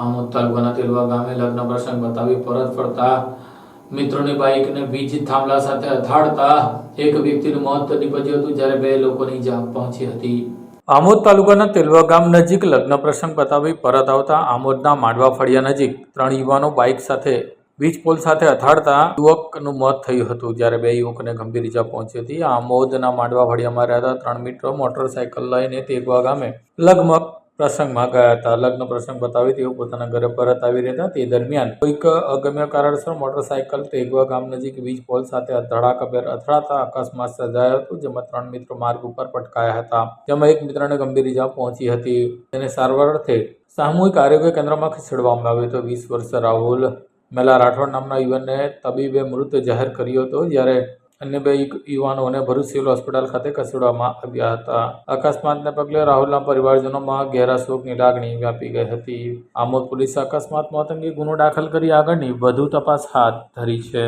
આમોદ તાલુકાના તેલવા ગામે લગ્ન પ્રસંગ બતાવી પરત ફરતા. મિત્રોની બાઇકને વીજ થાંભલા સાથે અથાડતા. એક વ્યક્તિનું મોત નીપજ્યું હતું જ્યારે બે લોકોની ઈજા પહોંચી હતી. આમોદ તાલુકાના તેલવા ગામ નજીક લગ્ન પ્રસંગ બતાવી પરત આવતા આમોદના માંડવા ફળિયા નજીક ત્રણ યુવાનો બાઇક સાથે વીજ પોલ સાથે અથાડતા યુવકનું મોત થયું હતું જ્યારે બે યુવકને ગંભીર ઈજા પહોંચી હતી. આમોદના માંડવા ફળિયામાં રહેતા ત્રણ મિત્રો મોટરસાયકલ લઈને તેગવા ગામે લગ્ન પ્રસંગમાં ગયા હતા. લગ્ન પ્રસંગ બતાવી તેઓ પોતાના ઘરે પરત આવી રહ્યા હતા તે દરમિયાન કોઈક અગમ્ય કારણસર મોટરસાયકલ તેગવા ગામ નજીક વીજ પોલ સાથે ધડાકાભેર અથડાતા અકસ્માત સર્જાયો હતો, જેમાં ત્રણ મિત્રો માર્ગ ઉપર પટકાયા હતા. જેમાં એક મિત્રને ગંભીર ઈજા પહોંચી હતી. તેને સારવાર અર્થે સામૂહિક આરોગ્ય કેન્દ્રમાં ખસેડવામાં આવ્યો હતો. વીસ વર્ષ રાહુલ મેલા રાઠોડ નામના યુવાનને તબીબે મૃત જાહેર કર્યો હતો. જ્યારે અન્ય બે યુવાનોને ભરૂચ સિવિલ હોસ્પિટલ ખાતે ખસેડવામાં આવ્યા હતા. અકસ્માતને પગલે રાહુલના પરિવારજનોમાં ઘેરા શોકની લાગણી વ્યાપી ગઈ હતી. આમોદ પોલીસે અકસ્માત મોત અંગે ગુનો દાખલ કરી આગળની વધુ તપાસ હાથ ધરી છે.